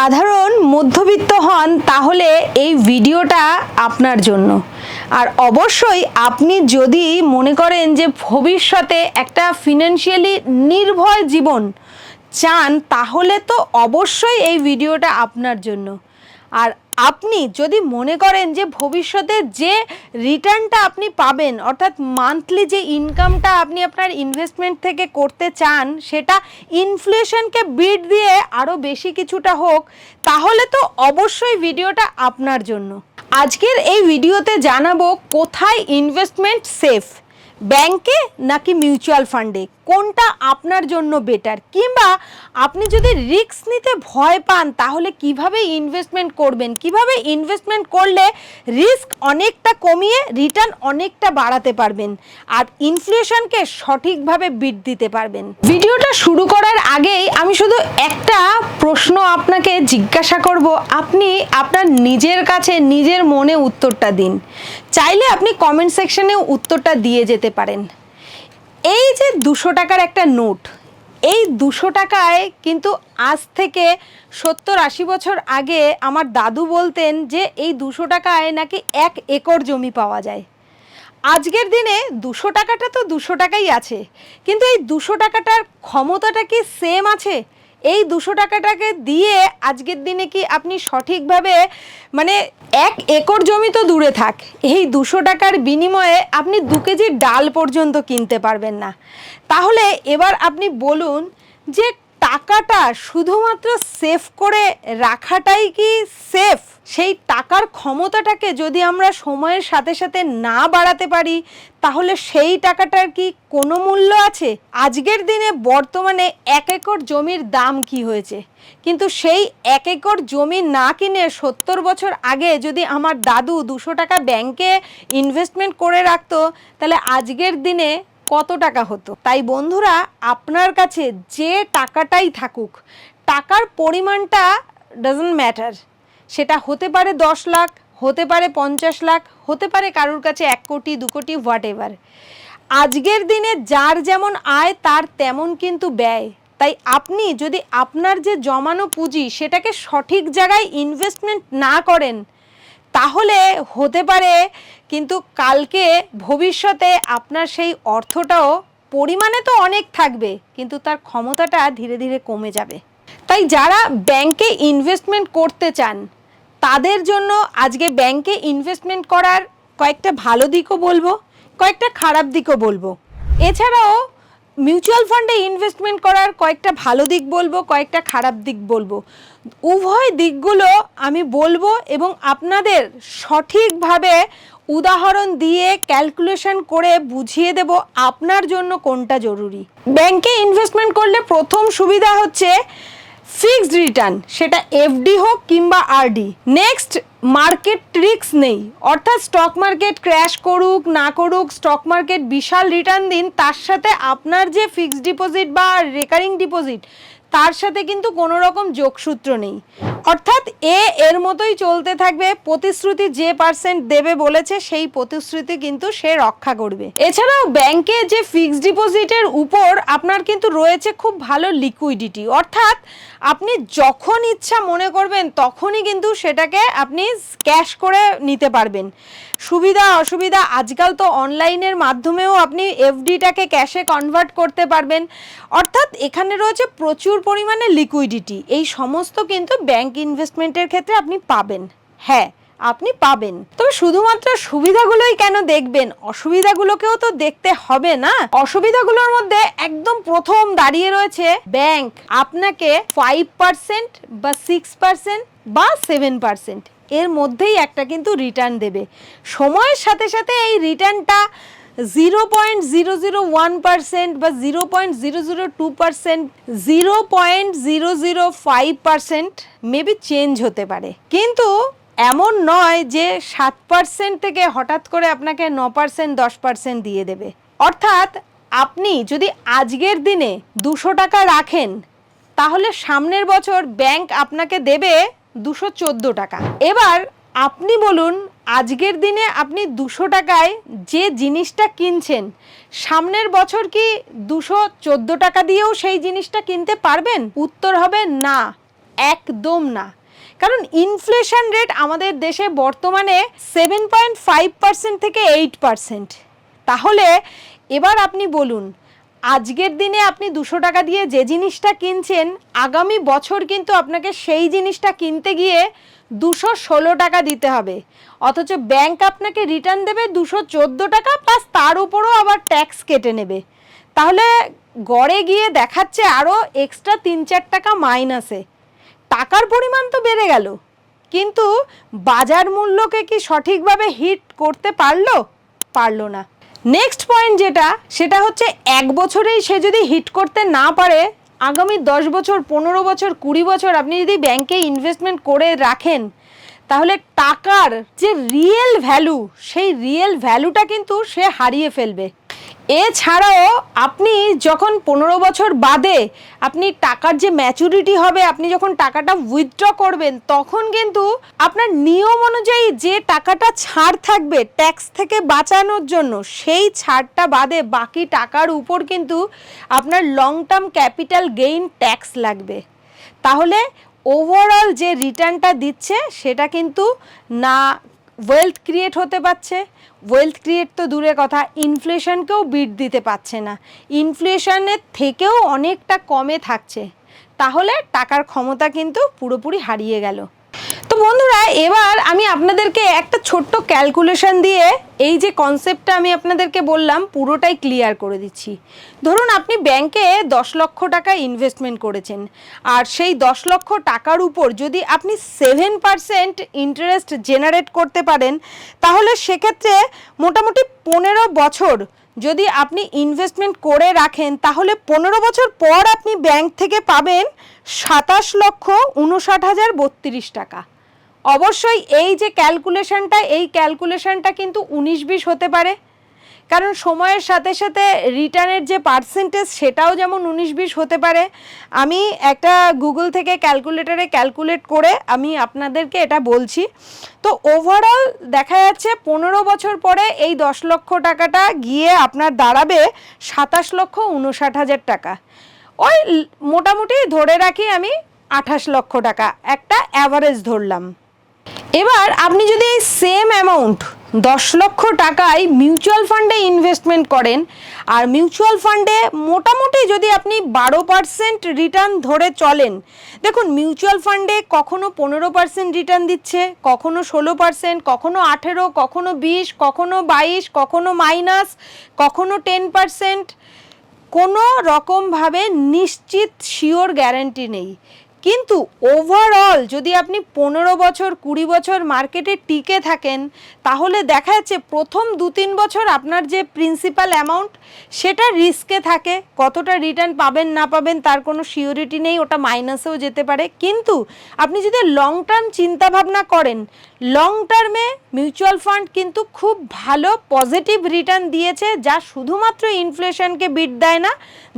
সাধারণ মধ্যবিত্ত হন তাহলে এই ভিডিওটা আপনার জন্য। আর অবশ্যই আপনি যদি মনে করেন যে ভবিষ্যতে একটা ফিনান্সিয়ালি নির্ভয় জীবন চান, তাহলে তো অবশ্যই এই ভিডিওটা আপনার জন্য। আর আপনি যদি মনে করেন যে ভবিষ্যতে যে রিটার্নটা আপনি পাবেন, অর্থাৎ মান্থলি যে ইনকামটা আপনি আপনার ইনভেস্টমেন্ট থেকে করতে চান, সেটা ইনফ্লেশনকে বিট দিয়ে আরও বেশি কিছুটা হোক, তাহলে তো অবশ্যই ভিডিওটা আপনার জন্য। আজকের এই ভিডিওতে জানাব কোথায় ইনভেস্টমেন্ট সেফ ব্যাংকে নাকি মিউচুয়াল ফান্ডে কোনটা আপনার জন্য বেটার কিংবা আপনি যদি রিস্ক নিতে ভয় পান, তাহলে কীভাবে ইনভেস্টমেন্ট করবেন? কীভাবে ইনভেস্টমেন্ট করলে রিস্ক অনেকটা কমিয়ে রিটার্ন অনেকটা বাড়াতে পারবেন? আর ইনফ্লেশনকে সঠিকভাবে বিট দিতে পারবেন। ভিডিওটা শুরু করার আগেই আমি শুধু একটা প্রশ্ন আপনাকে জিজ্ঞাসা করব। আপনি আপনার নিজের কাছে, নিজের মনে উত্তরটা দিন। চাইলে আপনি কমেন্ট সেকশনে উত্তরটা দিয়ে যেতে পারেন। এই যে দুশো টাকার একটা নোট, এই দুশো টাকায় কিন্তু আজ থেকে সত্তর আশি বছর আগে আমার দাদু বলতেন যে এই দুশো টাকায় নাকি এক একর জমি পাওয়া যায়। আজকের দিনে দুশো টাকাটা তো দুশো টাকাই আছে, কিন্তু এই দুশো টাকাটার ক্ষমতাটা কি সেম আছে? এই দুশো টাকাটাকে দিয়ে আজকের দিনে কি আপনি সঠিকভাবে মানে এক একর জমি তো দূরে থাক, এই দুশো টাকার বিনিময়ে আপনি দু কেজি ডাল পর্যন্ত কিনতে পারবেন না। তাহলে এবার আপনি বলুন যে টাকাটা শুধুমাত্র সেফ করে রাখাটাই কি সেফ? সেই টাকার ক্ষমতাটাকে যদি আমরা সময়ের সাথে সাথে না বাড়াতে পারি, তাহলে সেই টাকাটার কি কোনো মূল্য আছে? আজকের দিনে বর্তমানে এক একর জমির দাম কি হয়েছে? কিন্তু সেই এক একর জমি না কিনে সত্তর বছর আগে যদি আমার দাদু দুশো টাকা ব্যাংকে ইনভেস্টমেন্ট করে রাখতো, তাহলে আজকের দিনে কত টাকা হতো? তাই বন্ধুরা, আপনার কাছে যে টাকাটাই থাকুক, টাকার পরিমাণটা ডাজন্ট ম্যাটার সেটা হতে পারে দশ লাখ, হতে পারে পঞ্চাশ লাখ, হতে পারে কারুর কাছে এক কোটি, দু কোটি হোয়াট এভার আজকের দিনে যার যেমন আয়, তার তেমন কিন্তু ব্যয়। তাই আপনি যদি আপনার যে জমানো পুঁজি সেটাকে সঠিক জায়গায় ইনভেস্টমেন্ট না করেন, তাহলে হতে পারে কিন্তু কালকে ভবিষ্যতে আপনার সেই অর্থটাও পরিমাণে তো অনেক থাকবে, কিন্তু তার ক্ষমতাটা ধীরে ধীরে কমে যাবে। তাই যারা ব্যাংকে ইনভেস্টমেন্ট করতে চান তাদের জন্য আজকে ব্যাংকে ইনভেস্টমেন্ট করার কয়েকটা ভালো দিকও বলব, কয়েকটা খারাপ দিকও বলব। এছাড়াও মিউচুয়াল ফান্ডে ইনভেস্টমেন্ট করার কয়েকটা ভালো দিক বলব, কয়েকটা খারাপ দিক বলব। উভয় দিকগুলো আমি বলব এবং আপনাদের সঠিকভাবে উদাহরণ দিয়ে ক্যালকুলেশন করে বুঝিয়ে দেব আপনার জন্য কোনটা জরুরি। ব্যাংকে ইনভেস্টমেন্ট করলে প্রথম সুবিধা হচ্ছে ফিক্সড রিটার্ন সেটা এফডি হোক কিংবা আরডি নেক্সট মার্কেট রিস্ক নেই। অর্থাৎ স্টক মার্কেট ক্র্যাশ করুক, না করুক স্টক মার্কেট বিশাল রিটার্ন দিন, তার সাথে আপনার যে ফিক্সড ডিপোজিট বা রেকারিং ডিপোজিট তার সাথে কিন্তু কোনো রকম যোগসূত্র নেই। অর্থাৎ এ এর মতোই চলতে থাকবে, প্রতিশ্রুতি যে পার্সেন্ট দেবে বলেছে, সেই প্রতিশ্রুতি কিন্তু সে রক্ষা করবে। এছাড়াও ব্যাংকে যে ফিক্সড ডিপোজিটের উপর আপনার কিন্তু রয়েছে খুব ভালো লিকুইডিটি অর্থাৎ আপনি যখন ইচ্ছা মনে করবেন, তখনই কিন্তু সেটাকে আপনি ক্যাশ করে নিতে পারবেন। সুবিধা, অসুবিধা আজকাল তো অনলাইনের মাধ্যমেও আপনি এফডিটাকে ক্যাশে কনভার্ট করতে পারবেন। অর্থাৎ এখানে রয়েছে প্রচুর পরিমাণে লিকুইডিটি এই সমস্ত কিন্তু ব্যাংক ইনভেস্টমেন্টের ক্ষেত্রে আপনি পাবেন। হ্যাঁ আপনি পাবেন। তবে শুধুমাত্র সুবিধাগুলোই কেন দেখবেন? অসুবিধাগুলোকেও তো দেখতে হবে না? অসুবিধাগুলোর মধ্যে একদম প্রথম দাঁড়িয়ে রয়েছে ব্যাংক। আপনাকে ফাইভ পার্সেন্ট বা সিক্স পার্সেন্ট বা সেভেন পার্সেন্ট এর মধ্যেই একটা কিন্তু রিটার্ন দেবে। সময়ের সাথে সাথে এই রিটার্নটা zero point zero zero one percent বা zero point zero zero two percent zero point zero zero five percent maybe change হতে পারে। কিন্তু এমন নয় যে সাত পার্সেন্ট থেকে হঠাৎ করে আপনাকে ন পার্সেন্ট দশ পার্সেন্ট দিয়ে দেবে। অর্থাৎ আপনি যদি আজকের দিনে দুশো টাকা রাখেন, তাহলে সামনের বছর ব্যাংক আপনাকে দেবে দুশো চোদ্দ টাকা। এবার আপনি বলুন, আজকের দিনে আপনি দুশো টাকায় যে জিনিসটা কিনছেন, সামনের বছর কি দুশো চোদ্দ টাকা দিয়েও সেই জিনিসটা কিনতে পারবেন? উত্তর হবে না, একদম না। কারণ ইনফ্লেশন রেট আমাদের দেশে বর্তমানে সেভেন পয়েন্ট ফাইভ পার্সেন্ট থেকে এইট পার্সেন্ট তাহলে এবার আপনি বলুন, আজকের দিনে আপনি দুশো টাকা দিয়ে যে জিনিসটা কিনছেন, আগামী বছর কিন্তু আপনাকে সেই জিনিসটা কিনতে গিয়ে দুশো ষোলো টাকা দিতে হবে। অথচ ব্যাংক আপনাকে রিটার্ন দেবে দুশো চোদ্দ টাকা প্লাস তার উপরও আবার ট্যাক্স কেটে নেবে। তাহলে গড়ে গিয়ে দেখাচ্ছে আরও এক্সট্রা তিন চার টাকা মাইনাসে টাকার পরিমাণ তো বেড়ে গেল। কিন্তু বাজার মূল্যকে কি সঠিকভাবে হিট করতে পারল? পারল না। নেক্সট পয়েন্ট যেটা, সেটা হচ্ছে এক বছরেই সে যদি হিট করতে না পারে, আগামী দশ বছর, পনেরো বছর, কুড়ি বছর আপনি যদি ব্যাংকে ইনভেস্টমেন্ট করে রাখেন, তাহলে টাকার যে রিয়েল ভ্যালু সেই রিয়েল ভ্যালুটা কিন্তু সে হারিয়ে ফেলবে। এছাড়াও আপনি যখন পনেরো বছর বাদে আপনি টাকার যে ম্যাচুরিটি হবে, আপনি যখন টাকাটা উইথড্র করবেন, তখন কিন্তু আপনার নিয়ম অনুযায়ী যে টাকাটা ছাড় থাকবে ট্যাক্স থেকে বাঁচানোর জন্য, সেই ছাড়টা বাদে বাকি টাকার উপর কিন্তু আপনার long term capital gain tax লাগবে। তাহলে ওভারঅল যে রিটার্নটা দিচ্ছে, সেটা কিন্তু না ওয়েলথ ক্রিয়েট হতে পারছে। ওয়েলথ ক্রিয়েট তো দূরে কথা ইনফ্লেশনকেও বিট দিতে পারছে না। ইনফ্লেশনের থেকেও অনেকটা কমে থাকছে। তাহলে টাকার ক্ষমতা কিন্তু পুরোপুরি হারিয়ে গেল। তো বন্ধুরা, এবার আমি আপনাদেরকে একটা ছোট্ট ক্যালকুলেশন দিয়ে এই যে কনসেপ্টটা আমি আপনাদেরকে বললাম, পুরোটাই ক্লিয়ার করে দিচ্ছি। ধরুন আপনি ব্যাংকে দশ লক্ষ টাকা ইনভেস্টমেন্ট করেছেন, আর সেই দশ লক্ষ টাকার উপর যদি আপনি সেভেন পারসেন্ট ইন্টারেস্ট জেনারেট করতে পারেন, তাহলে সেক্ষেত্রে মোটামুটি পনেরো বছর যদি আপনি ইনভেস্টমেন্ট করে রাখেন, তাহলে পনেরো বছর পর আপনি ব্যাংক থেকে পাবেন সাতাশ লক্ষ উনষাট হাজার বত্রিশ টাকা। অবশ্যই এই যে ক্যালকুলেশনটা এই ক্যালকুলেশনটা কিন্তু উনিশ বিশ হতে পারে। কারণ সময়ের সাথে সাথে রিটার্নের যে পার্সেন্টেজ, সেটাও যেমন উনিশ বিশ হতে পারে। আমি একটা গুগল থেকে ক্যালকুলেটরে ক্যালকুলেট করে আমি আপনাদেরকে এটা বলছি। তো ওভারঅল দেখা যাচ্ছে পনেরো বছর পরে এই দশ লক্ষ টাকাটা গিয়ে আপনার দাঁড়াবে সাতাশ লক্ষ উনষাট হাজার টাকা। ওই মোটামুটি ধরে রাখি আমি আঠাশ লক্ষ টাকা। একটা অ্যাভারেজ ধরলাম। এবার আপনি যদি এই সেম অ্যামাউন্ট দশ লক্ষ টাকায় মিউচুয়াল ফান্ডে ইনভেস্টমেন্ট করেন, আর মিউচুয়াল ফান্ডে মোটামুটি যদি আপনি বারো পার্সেন্ট রিটার্ন ধরে চলেন, দেখুন মিউচুয়াল ফান্ডে কখনো পনেরো পার্সেন্ট রিটার্ন দিচ্ছে, কখনো ষোলো পার্সেন্ট কখনো আঠেরো, কখনো বিশ, কখনো বাইশ, কখনো মাইনাস কখনো টেন পার্সেন্ট কোনো রকমভাবে নিশ্চিত শিওর গ্যারান্টি নেই। কিন্তু ওভারঅল যদি আপনি পনেরো বছর, কুড়ি বছর মার্কেটে টিকে থাকেন, তাহলে দেখা যাচ্ছে প্রথম দু তিন বছর আপনার যে প্রিন্সিপাল অ্যামাউন্ট সেটা রিস্কে থাকে। কতটা রিটার্ন পাবেন, না পাবেন, তার কোনো সিওরিটি নেই, ওটা মাইনাসেও যেতে পারে। কিন্তু আপনি যদি লং টার্ম চিন্তাভাবনা করেন লং টার্মে মিউচুয়াল ফান্ড কিন্তু খুব ভালো পজিটিভ রিটার্ন দিয়েছে, যা শুধুমাত্র ইনফ্লেশনকে বিট দেয় না,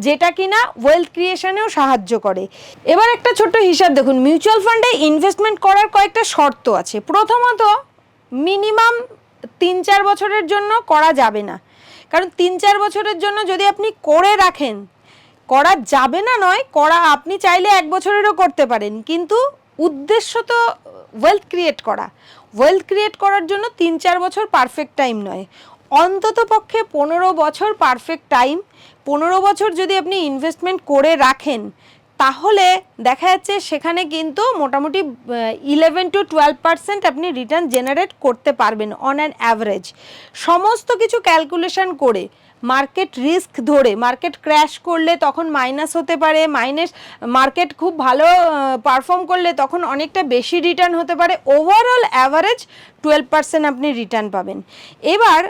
যেটা কিনা ওয়েলথ ক্রিয়েশনেও সাহায্য করে। এবার একটা ছোট্ট হিসাব দেখুন মিউচুয়াল ফান্ডে ইনভেস্টমেন্ট করার কয়েকটা শর্ত আছে। প্রথমত মিনিমাম তিন চার বছরের জন্য করা যাবে না। কারণ তিন চার বছরের জন্য যদি আপনি করে রাখেন, করা যাবে না নয়, করা আপনি চাইলে এক বছরেরও করতে পারেন। কিন্তু উদ্দেশ্য তো ওয়েলথ ক্রিয়েট করা। ওয়েলথ ক্রিয়েট করার জন্য তিন চার বছর পারফেক্ট টাইম নয়। অন্তত পক্ষে পনেরো বছর পারফেক্ট টাইম পনেরো বছর যদি আপনি ইনভেস্টমেন্ট করে রাখেন তাহলে দেখা যাচ্ছে সেখানে কিন্তু মোটামুটি ইলেভেন টু টুয়েলভ পার্সেন্ট আপনি রিটার্ন জেনারেট করতে পারবেন অন অ্যান অ্যাভারেজ সমস্ত কিছু ক্যালকুলেশন করে মার্কেট রিস্ক ধরে মার্কেট ক্র্যাশ করলে তখন মাইনাস হতে পারে মাইনাস মার্কেট খুব ভালো পারফর্ম করলে তখন অনেকটা বেশি রিটার্ন হতে পারে। ওভারঅল অ্যাভারেজ টুয়েলভ পার্সেন্ট আপনি রিটার্ন পাবেন। এবার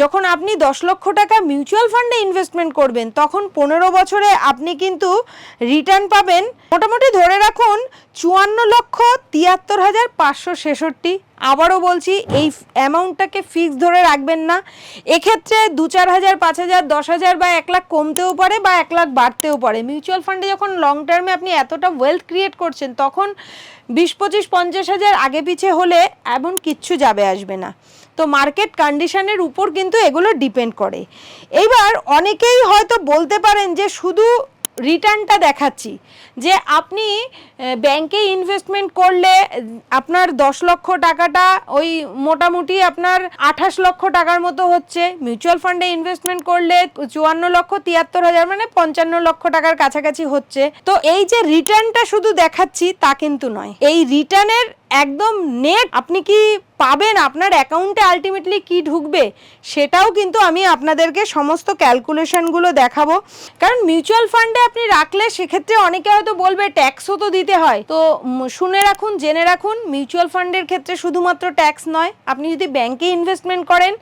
যখন আপনি দশ লক্ষ টাকা মিউচুয়াল ফান্ডে ইনভেস্টমেন্ট করবেন, তখন পনেরো বছরে আপনি কিন্তু রিটার্ন পাবেন। মোটামুটি ধরে রাখুন, চুয়ান্ন লক্ষ তিয়াত্তর হাজার পাঁচশো ছেষট্টি। আবারও বলছি, এই অ্যামাউন্টটাকে ফিক্স ধরে রাখবেন না। এক্ষেত্রে দু চার হাজার, পাঁচ হাজার, দশ হাজার বা এক লাখ কমতেও পারে বা এক লাখ বাড়তেও পারে। মিউচুয়াল ফান্ডে যখন লং টার্মে আপনি এতটা ওয়েলথ ক্রিয়েট করছেন, তখন বিশ পঁচিশ, পঞ্চাশ হাজার আগে পিছে হলে এমন কিচ্ছু যাবে, আসবে না। তো মার্কেট কন্ডিশনের উপর কিন্তু এগুলো ডিপেন্ড করে। এইবার অনেকেই হয়তো বলতে পারেন যে শুধু রিটার্নটা দেখাচ্ছি, যে আপনি ব্যাংকে ইনভেস্টমেন্ট করলে, আপনার দশ লক্ষ টাকাটা ওই মোটামুটি আপনার আঠাশ লক্ষ টাকার মতো হচ্ছে। মিউচুয়াল ফান্ডে ইনভেস্টমেন্ট করলে চুয়ান্ন লক্ষ, তিয়াত্তর হাজার মানে পঞ্চান্ন লক্ষ টাকার কাছাকাছি হচ্ছে। তো এই যে রিটার্নটা শুধু দেখাচ্ছি তা কিন্তু নয়। এই রিটার্নের একদম নেট আপনি কি পাবেন, আপনার অ্যাকাউন্টে আলটিমেটলি কি ঢুকবে, সেটাও কিন্তু আমি আপনাদেরকে সমস্ত ক্যালকুলেশনগুলো দেখাবো। কারণ মিউচুয়াল ফান্ডে আপনি রাখলে সেক্ষেত্রে অনেকে হয়তো বলবে ট্যাক্সও তো দিতে হয়। তো শুনে রাখুন, জেনে রাখুন মিউচুয়াল ফান্ডের ক্ষেত্রে শুধুমাত্র ট্যাক্স নয়, আপনি যদি ব্যাংকে ইনভেস্টমেন্ট করেন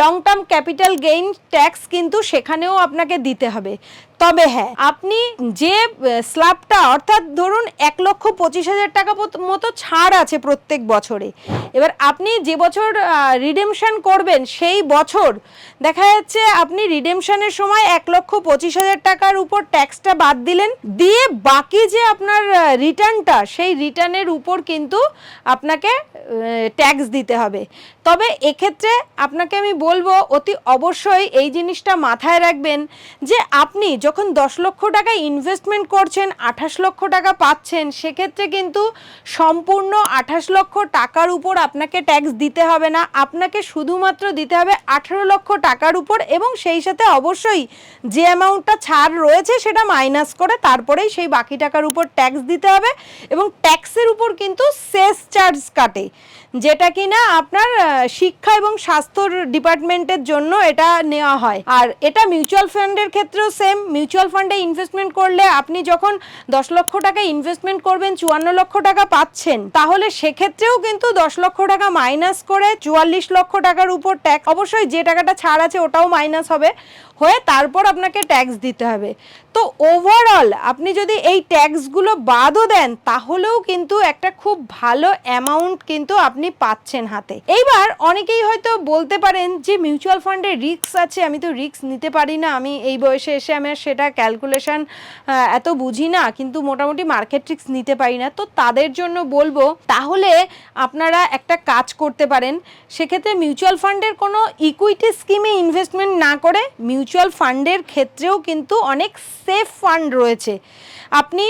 long term capital gain tax কিন্তু সেখানেও আপনাকে দিতে হবে। তবে হ্যাঁ আপনি যে স্ল্যাবটা, অর্থাৎ ধরুন এক লক্ষ পঁচিশ হাজার টাকা মতো ছাড় আছে প্রত্যেক বছরে। এবার আপনি যে বছর রিডেমশন করবেন, সেই বছর দেখা যাচ্ছে আপনি রিডেমশনের সময় এক লক্ষ পঁচিশ হাজার টাকার উপর ট্যাক্সটা বাদ দিলেন, দিয়ে বাকি যে আপনার রিটার্নটা সেই রিটার্নের উপর কিন্তু আপনাকে ট্যাক্স দিতে হবে। তবে এক্ষেত্রে আপনাকে আমি বলব, অতি অবশ্যই এই জিনিসটা মাথায় রাখবেন যে আপনি যখন দশ লক্ষ টাকা ইনভেস্টমেন্ট করছেন, আঠাশ লক্ষ টাকা পাচ্ছেন, সেক্ষেত্রে কিন্তু সম্পূর্ণ আঠাশ লক্ষ টাকার উপর আপনাকে ট্যাক্স দিতে হবে না। আপনাকে শুধুমাত্র দিতে হবে আঠেরো লক্ষ টাকার উপর এবং সেই সাথে অবশ্যই যে অ্যামাউন্টটা ছাড় রয়েছে সেটা মাইনাস করে তারপরেই সেই বাকি টাকার উপর ট্যাক্স দিতে হবে এবং ট্যাক্সের উপর কিন্তু সেস চার্জ কাটে। যেটা কিনা আপনার শিক্ষা এবং স্বাস্থ্য ডিপার্টমেন্টের জন্য এটা নেওয়া হয়। আর এটা মিউচুয়াল ফান্ডের ক্ষেত্রেও সেম মিউচুয়াল ফান্ডে ইনভেস্টমেন্ট করলে আপনি যখন দশ লক্ষ টাকা ইনভেস্টমেন্ট করবেন, চুয়ান্ন লক্ষ টাকা পাচ্ছেন, তাহলে সেক্ষেত্রেও কিন্তু দশ লক্ষ টাকা মাইনাস করে চুয়াল্লিশ লক্ষ টাকার উপর ট্যাক্স অবশ্যই যে টাকাটা ছাড় আছে ওটাও মাইনাস হবে। হয়ে তারপর আপনাকে ট্যাক্স দিতে হবে। তো ওভারঅল আপনি যদি এই ট্যাক্সগুলো বাদও দেন, তাহলেও কিন্তু একটা খুব ভালো অ্যামাউন্ট কিন্তু আপনি পাচ্ছেন হাতে। এইবার অনেকেই হয়তো বলতে পারেন যে মিউচুয়াল ফান্ডে রিস্ক আছে, আমি তো রিস্ক নিতে পারি না, আমি এই বয়সে এসে আমি সেটা ক্যালকুলেশন এত বুঝি না, কিন্তু মোটামুটি মার্কেট রিস্ক নিতে পারি না। তো তাদের জন্য বলব, তাহলে আপনারা একটা কাজ করতে পারেন। সেক্ষেত্রে মিউচুয়াল ফান্ডের কোনো ইকুইটি স্কিমে ইনভেস্টমেন্ট না করে মিউচুয়াল ফান্ডের ক্ষেত্রেও কিন্তু অনেক সেফ ফান্ড রয়েছে। আপনি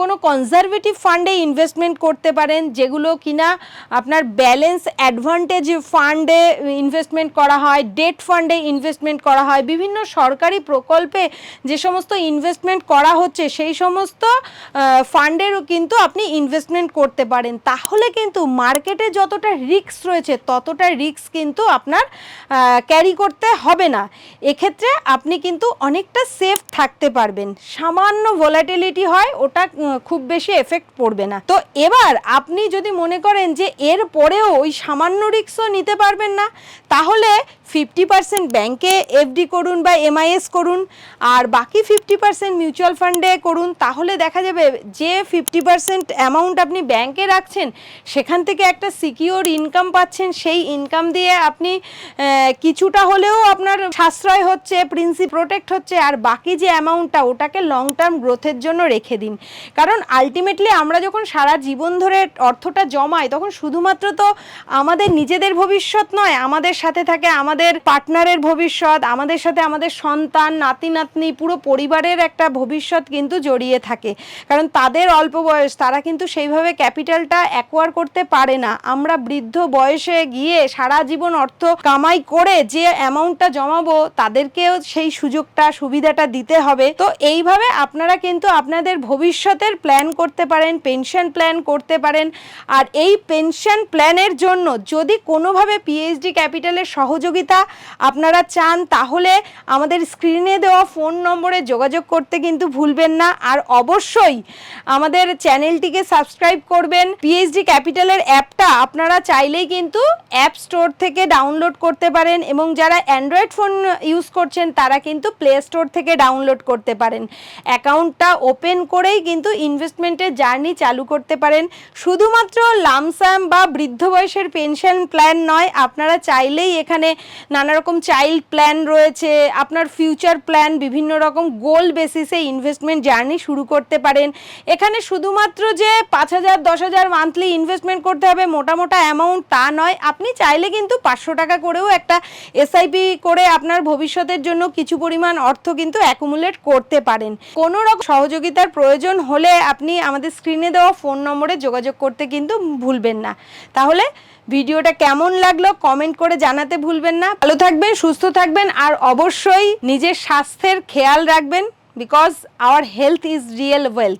কোনো কনজারভেটিভ ফান্ডে ইনভেস্টমেন্ট করতে পারেন, যেগুলো কিনা আপনার ব্যালেন্স অ্যাডভান্টেজ ফান্ডে ইনভেস্টমেন্ট করা হয় ডেট ফান্ডে ইনভেস্টমেন্ট করা হয়, বিভিন্ন সরকারি প্রকল্পে যে সমস্ত ইনভেস্টমেন্ট করা হচ্ছে, সেই সমস্ত ফান্ডেরও কিন্তু আপনি ইনভেস্টমেন্ট করতে পারেন। তাহলে কিন্তু মার্কেটে যতটা রিস্ক রয়েছে, ততটা রিস্ক কিন্তু আপনার ক্যারি করতে হবে না। এক্ষেত্রে আপনি কিন্তু অনেকটা সেফ থাকতে পারবেন। সামান্য ভোলাটিলিটি হয়, ওটা খুব বেশি এফেক্ট পড়বে না। তো এবার আপনি যদি মনে করেন যে এর পরেও ওই সামান্য রিস্কও নিতে পারবেন না, তাহলে ফিফটি পার্সেন্ট ব্যাংকে এফডি করুন বা এমআইএস করুন, আর বাকি ফিফটি পার্সেন্ট মিউচুয়াল ফান্ডে করুন, তাহলে দেখা যাবে যে ফিফটি পার্সেন্ট অ্যামাউন্ট আপনি ব্যাংকে রাখছেন, সেখান থেকে একটা সিকিওর ইনকাম পাচ্ছেন, সেই ইনকাম দিয়ে আপনি কিছুটা হলেও আপনার সাশ্রয় হচ্ছে প্রিন্সি প্রোটেক্ট হচ্ছে, আর বাকি যে অ্যামাউন্টটা ওটাকে লং টার্ম গ্রোথের জন্য রেখে দিন। কারণ আলটিমেটলি আমরা যখন সারা জীবন ধরে অর্থটা জমাই, তখন শুধুমাত্র তো আমাদের নিজেদের ভবিষ্যৎ নয়, আমাদের সাথে থাকে আমাদের পার্টনারের ভবিষ্যৎ, আমাদের সাথে আমাদের সন্তান, নাতি, নাতনি, পুরো পরিবারের একটা ভবিষ্যৎ কিন্তু জড়িয়ে থাকে। কারণ তাদের অল্প বয়স, তারা কিন্তু সেইভাবে ক্যাপিটালটা অ্যাকোয়ার করতে পারে না। আমরা বৃদ্ধ বয়সে গিয়ে সারা জীবন অর্থ কামাই করে যে অ্যামাউন্টটা জমাবো তাদেরকেও সেই সুযোগটা, সুবিধাটা দিতে হবে। তো এইভাবে আপনারা কিন্তু আপনাদের ভবিষ্যতের প্ল্যান করতে পারেন পেনশন প্ল্যান করতে পারেন। আর এই পেনশন প্ল্যানের জন্য যদি কোনোভাবে পিএইচডি ক্যাপিটালের সহযোগিতা আপনারা চান, তাহলে আমাদের স্ক্রিনে দেওয়া ফোন নম্বরে যোগাযোগ করতে কিন্তু ভুলবেন না। আর অবশ্যই আমাদের চ্যানেলটিকে সাবস্ক্রাইব করবেন। পিএইচডি ক্যাপিটালের অ্যাপটা আপনারা চাইলেই কিন্তু অ্যাপ স্টোর থেকে ডাউনলোড করতে পারেন। এবং যারা অ্যান্ড্রয়েড ফোন ইউজ করছেন, তারা কিন্তু প্লে স্টোর থেকে ডাউনলোড করতে পারেন। অ্যাকাউন্টটা ওপেন করেই কিন্তু ইনভেস্টমেন্টের জার্নি চালু করতে পারেন। শুধুমাত্র লামসাম বা বৃদ্ধ বয়সের পেনশন প্ল্যান নয়, আপনারা চাইলেই এখানে নানা রকম চাইল্ড প্ল্যান রয়েছে, আপনার ফিউচার প্ল্যান বিভিন্ন রকম গোল বেসিসে ইনভেস্টমেন্ট জার্নি শুরু করতে পারেন। এখানে শুধুমাত্র যে পাঁচ হাজার, দশ হাজার মান্থলি ইনভেস্টমেন্ট করতে হবে মোটা মোটা অ্যামাউন্ট তা নয়, আপনি চাইলে কিন্তু পাঁচশো টাকা করেও একটা এসআইপি করে আপনার ভবিষ্যতের জন্য কিছু পরিমাণ অর্থ কিন্তু অ্যাকুমুলেট করতে পারেন। কোনো রকম সহযোগিতার প্রয়োজন হলে আপনি আমাদের স্ক্রিনে দেওয়া ফোন নম্বরে যোগাযোগ করতে কিন্তু ভুলবেন না। তাহলে ভিডিওটা কেমন লাগল কমেন্ট করে জানাতে ভুলবেন না। ভালো থাকবেন, সুস্থ থাকবেন, আর অবশ্যই নিজের স্বাস্থ্যের খেয়াল রাখবেন because our health is real wealth